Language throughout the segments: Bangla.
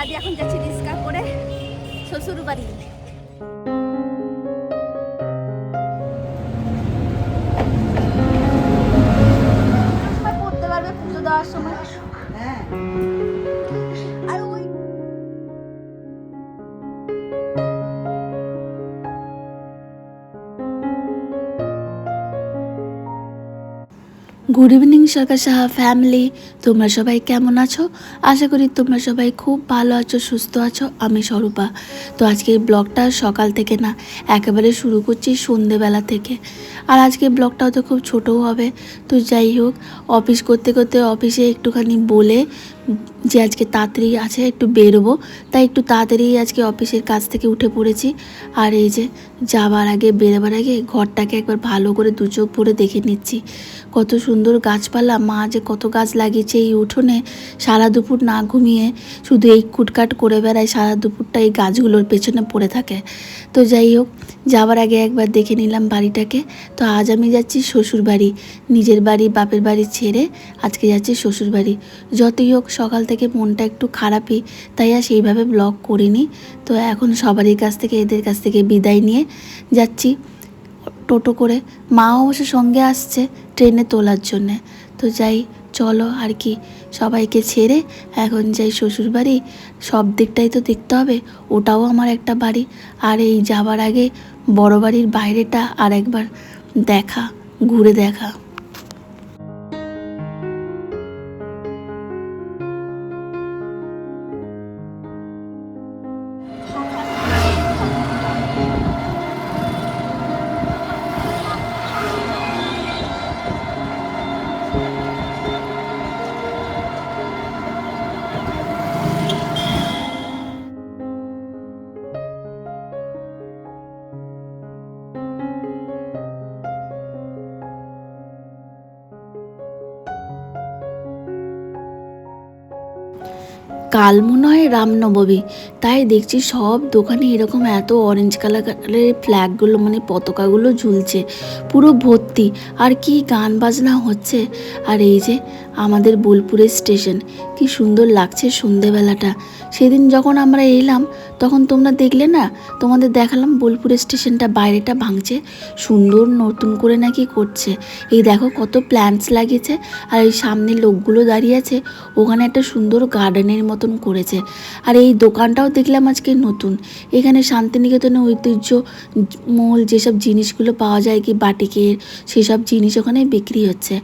আদি এখন যাচ্ছি রিক্সা করে শ্বশুর বাড়ি পড়তে পারবে পুজো দেওয়ার সময়। Good evening Sarkar Saha family তোমরা সবাই কেমন আছো? আশা করি তোমরা সবাই খুব ভালো আছো, সুস্থ আছো। আমি স্বরূপা। তো আজকে ব্লগটা সকাল থেকে না, একেবারে শুরু করছি সন্ধেবেলা থেকে। আর আজকে ব্লগটাও তো খুব ছোটও হবে। তো যাই হোক, অফিস করতে করতে অফিসে একটুখানি বলে যে আজকে তাড়াতাড়ি আছে, একটু বেরোবো। তাই একটু তাড়াতাড়ি আজকে অফিসের কাজ থেকে উঠে পড়েছি। আর এই যে যাবার আগে, বেরোবার আগে ঘরটাকে একবার ভালো করে দু চোখ ভরে দেখে নিচ্ছি। কত সুন্দর গাছপালা, মা যে কত গাছ লাগিয়েছে এই উঠোনে। সারা দুপুর না ঘুমিয়ে শুধু এই কুটকাট করে বেড়ায়, সারা দুপুরটা এই গাছগুলোর পেছনে পড়ে থাকে। তো যাই হোক যাওয়ার আগে একবার দেখে নিলাম বাড়িটাকে। তো আজ আমি যাচ্ছি শ্বশুর বাড়ি নিজের বাড়ি, বাপের বাড়ি ছেড়ে আজকে যাচ্ছি শ্বশুর বাড়ি যতই হোক সকাল থেকে মনটা একটু খারাপই, তাই আর সেইভাবে ব্লগ করিনি। তো এখন সবারই কাছ থেকে, এদের কাছ থেকে বিদায় নিয়ে যাচ্ছি টোটো করে। মাও অবশ্য সঙ্গে আসছে ট্রেনে তোলার জন্যে। তো যাই, চলো আর কি, সবাইকে ছেড়ে এখন যাই শ্বশুর বাড়ি সব দিকটাই তো দেখতে হবে, ওটাও আমার একটা বাড়ি। আর এই যাবার আগে বড় বাড়ির বাইরেটা আর একবার দেখা, ঘুরে দেখা। কাল মনে হয় রামনবমী। তাই দেখছি সব দোকানে এরকম এত অরেঞ্জ কালারের ফ্ল্যাগগুলো মানে পতাকাগুলো ঝুলছে। পুরো ভর্তি। আর কি গান বাজনা হচ্ছে। আর এই যে আমাদের বোলপুরের স্টেশন। কি সুন্দর লাগছে সন্ধেবেলাটা। সেদিন যখন আমরা এলাম, তখন তোমরা দেখলে না, তোমাদের দেখালাম বোলপুরের স্টেশনটা বাইরেটা ভাঙছে। সুন্দর নতুন করে নাকি করছে। এই দেখো কত প্ল্যান্টস লাগিয়েছে। আর এই সামনে লোকগুলো দাঁড়িয়ে আছে। ওখানে একটা সুন্দর গার্ডেনের মতন করেছে। আর এই দোকানটাও দেখলাম আজকে নতুন। এখানে শান্তিনিকেতনে ঐতিহ্য মূল যেসব জিনিসগুলো পাওয়া যায় কি বাটিকের, সেসব জিনিস ওখানে বিক্রি হচ্ছে।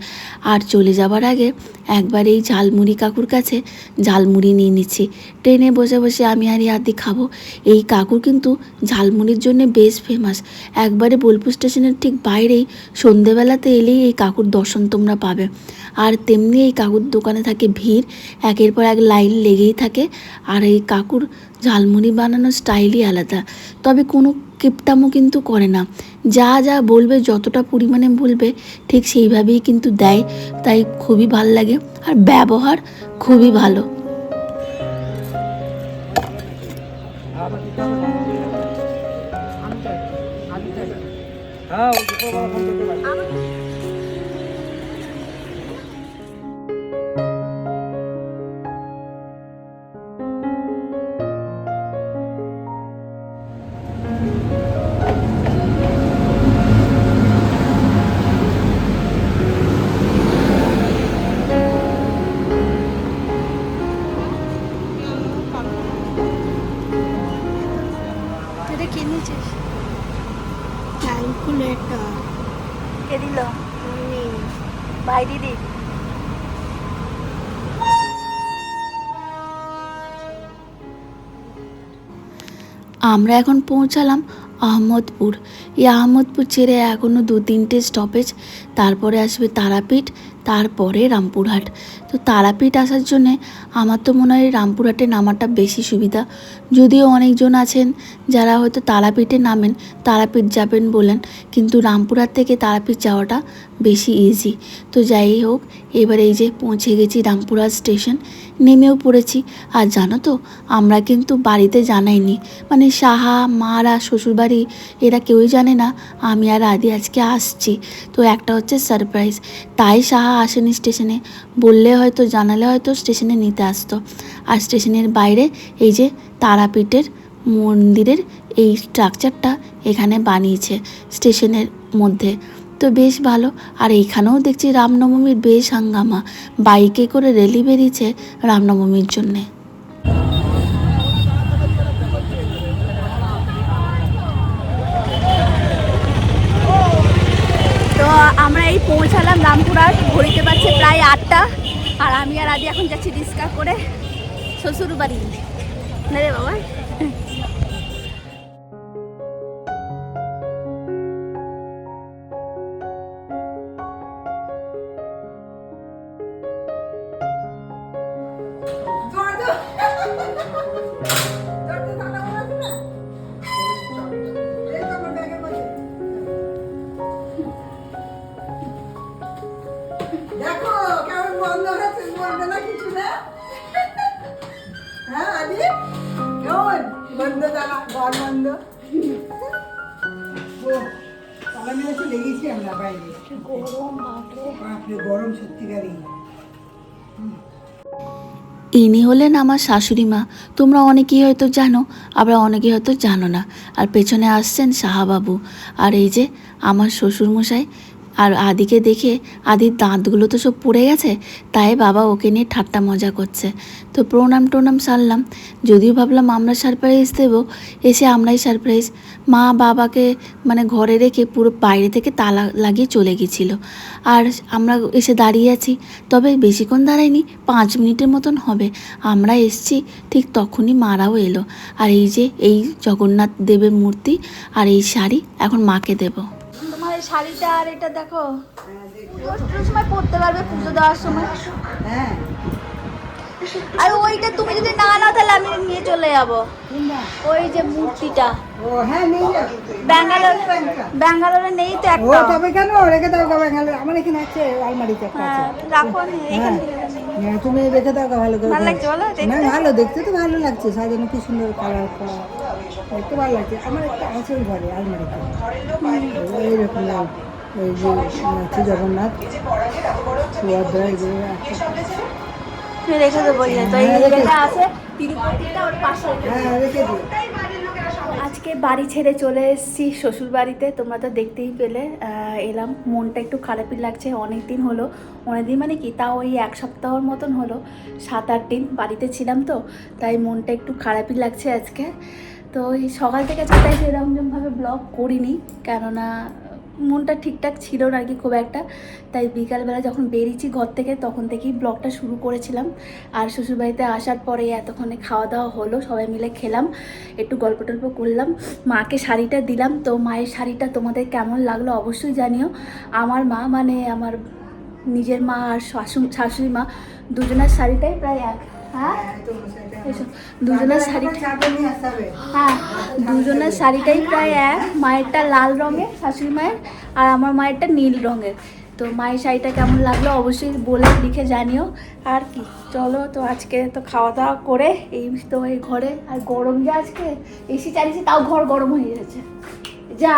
আর চলে যাবার আগে একবার এই ঝালমুড়ি কাকুর কাছে ঝালমুড়ি নিয়ে নিচ্ছি। ট্রেনে বসে বসে আমি আর ইয়াদি খাব। এই কাকুর কিন্তু ঝালমুড়ির জন্য বেশ ফেমাস একবারে বোলপুর স্টেশনের ঠিক বাইরেই সন্ধেবেলাতে এলেই এই কাকুর দর্শন তোমরা পাবে। আর তেমনি এই কাকুর দোকানে থাকে ভিড়, একের পর এক লাইন লেগেই থাকে। আর এই কাকুর ঝালমুড়ি বানানোর স্টাইলই আলাদা। তবে কোনো কিপটামো কিন্তু করে না। যা যা বলবে, যতটা পরিমাণে বলবে, ঠিক সেইভাবেই কিন্তু দেয়। তাই খুবই ভালো লাগে আর ব্যবহার খুবই ভালো। হ্যাঁ ক্যালকুলেটর কে দিল? ভাই দিদি। আমরা এখন পৌঁছালাম আহমদপুর। এই আহমদপুর ছেড়ে এখনও দু তিনটে স্টপেজ তারপরে আসবে তারাপীঠ তারপরে রামপুরহাট। তো তারাপীঠ আসার জন্যে আমার তো মনে হয় রামপুরহাটে নামাটা বেশি সুবিধা। যদিও অনেকজন আছেন যারা হয়তো তারাপীঠে নামেন, তারাপীঠ যাবেন বলেন, কিন্তু রামপুরহাট থেকে তারাপীঠ যাওয়াটা বেশি ইজি তো যাই হোক, এবার এই যে পৌঁছে গেছি রামপুরহাট স্টেশন, নেমেও পড়েছি। আর জানো তো, আমরা কিন্তু বাড়িতে জানাইনি। মানে সাহা, মারা, শ্বশুরবাড়ি, এরা কেউই জানে না, আমি আর আদি আজকে আসছি। তো একটা হচ্ছে সারপ্রাইজ তাই সাহা আসেনি স্টেশনে, বললে হয়তো, জানালে হয়তো স্টেশনে নিতে আসতো। আর স্টেশনের বাইরে এই যে তারাপীঠের মন্দিরের এই স্ট্রাকচারটা এখানে বানিয়েছে স্টেশনের মধ্যে। তো বেশ ভালো। আর এইখানেও দেখছি রামনবমীর বেশ হাঙ্গামা। বাইকে করে রেলি বেরিয়েছে রামনবমীর জন্যে তো আমরা এই পৌঁছালাম রামপুরার ঘড়িতে পাচ্ছে প্রায় আটটা। আর আমি আর আদি এখন যাচ্ছি রিক্সা করে শ্বশুর বাড়ি রে বাবা চলে আমরা বাইরে। বাপরে গরম সত্যিকারই। ইনি হলেন আমার শাশুড়ি মা। তোমরা অনেকেই হয়তো জানো আবার অনেকেই হয়তো জানো না। আর পেছনে আসছেন সাহাবাবু। আর এই যে আমার শ্বশুরমশাই আর আদিকে দেখে আদির দাঁতগুলো তো সব পড়ে গেছে, তাই বাবা ওকে নিয়ে ঠাট্টা মজা করছে। তো প্রণাম টোনাম সারলাম, যদিও ভাবলাম আমরা সারপ্রাইজ দেবো, এসে আমরাই সারপ্রাইজ। মা বাবাকে মানে ঘরে রেখে পুরো বাইরে থেকে তালা লাগিয়ে চলে গেছিল। আর আমরা এসে দাঁড়িয়ে আছি, তবে বেশিক্ষণ দাঁড়াইনি পাঁচ মিনিটের মতন হবে। আমরা এসছি, ঠিক তখনই মারাও এলো। আর এই যে এই জগন্নাথ দেবের মূর্তি আর এই শাড়ি এখন মাকে দেবো। এই শাড়িটা আর এটা দেখো। পুজোর সময় পরতে পারবে পুজো দেওয়ার সময়। হ্যাঁ। আর ওইটা তুমি যদি না নাও তাহলে আমি নিয়ে চলে যাব। ওই যে মূর্তিটা। ও হ্যাঁ নিয়ে ব্যাঙ্গালোর ব্যাঙ্গালোরে নেই তো ও একটা তবে কেন? রেখে দাও গা ব্যাঙ্গালোর। আমার এখানে আছে আলমারিতে একটা আছে। হ্যাঁ রাখো নি, এখান হ্যাঁ। হ্যাঁ, তুমি রেখে দাও গা ভালো করে। ভালো লাগছে বলো? না ভালো দেখতে তো ভালো লাগছে। সাজানো কি সুন্দর কালার করা। দেখতে ভালো লাগছে। আমার একটা আছে ঘরে আলমারিতে। এইরকম এই যে আছে জগন্নাথ সুভদ্রা এই যে তুমি রেখে দেবো ইয়ে তো এই হ্যাঁ, আছে তিরুপতিটা ওর পাশে। হ্যাঁ রেখে দিও আজকে বাড়ি ছেড়ে চলে এসেছি শ্বশুর বাড়িতে তোমরা তো দেখতেই পেলে এলাম। মনটা একটু খারাপই লাগছে অনেক দিন হলো। অনেক দিন মানে কি তাও ওই এক সপ্তাহর মতন হলো। সাত আট দিন বাড়িতে ছিলাম তো তাই মনটা একটু খারাপই লাগছে আজকে। তো এই সকাল থেকে চাটাই সেরকমভাবে ব্লগ করিনি, কেননা, মনটা ঠিকঠাক ছিল না আর কি খুব একটা। তাই বিকালবেলা যখন বেরিয়েছি ঘর থেকে, তখন থেকেই ব্লগটা শুরু করেছিলাম। আর শ্বশুরবাড়িতে আসার পরে এতক্ষণে খাওয়া দাওয়া হলো, সবাই মিলে খেলাম, একটু গল্প টল্প করলাম। মাকে শাড়িটা দিলাম, তো মায়ের শাড়িটা তোমাদের কেমন লাগল অবশ্যই জানিও। আমার মা মানে আমার নিজের মা আর শাশু, শাশুড়ি মা দুজনের শাড়িটাই প্রায় এক। দুজনের শাড়ি চাদর নিয়ে আসতে হবে। হ্যাঁ দুজনের শাড়িটাই প্রায় এক। মায়েরটা লাল রঙের শাশুড়ি মায়ের আর আমার মায়েরটা নীল রঙের। তো মায়ের শাড়িটা কেমন লাগল অবশ্যই বলে লিখে জানিও। আর কি চলো তো আজকে তো খাওয়া দাওয়া করে এই তো এই ঘরে। আর গরম যে আজকে এসি চালিয়েছি তাও ঘর গরম হয়ে যাচ্ছে যা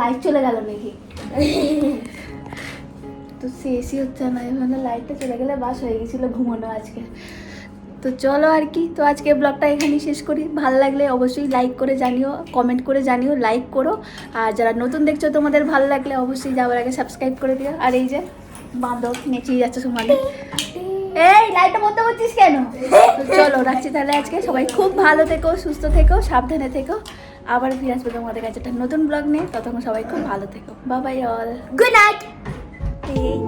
লাইট চলে গেল নাকি? তো সে এসি হচ্ছে না এখানে লাইটটা চলে গেলে বাস হয়ে গেছিল ঘুমানো আজকে। তো চলো আর কি, তো আজকে ব্লগটা এখানেই শেষ করি। ভালো লাগলে অবশ্যই লাইক করে জানিও কমেন্ট করে জানিও লাইক করো। আর যারা নতুন দেখছ তোমাদের ভালো লাগলে অবশ্যই যাওয়ার আগে সাবস্ক্রাইব করে দিও। আর এই যে বাঁধব নেচিয়ে যাচ্ছে সমানে এই লাইটটা বন্ধ করছিস কেন? চলো, রাখছি তাহলে আজকে। সবাই খুব ভালো থেকো, সুস্থ থেকো, সাবধানে থেকো। আবার ফিরে আসবে তোমাদের কাছে একটা নতুন ব্লগ নিয়ে। ততক্ষণ সবাই খুব ভালো থেকো। বাবাই অল গুড নাইট Bye.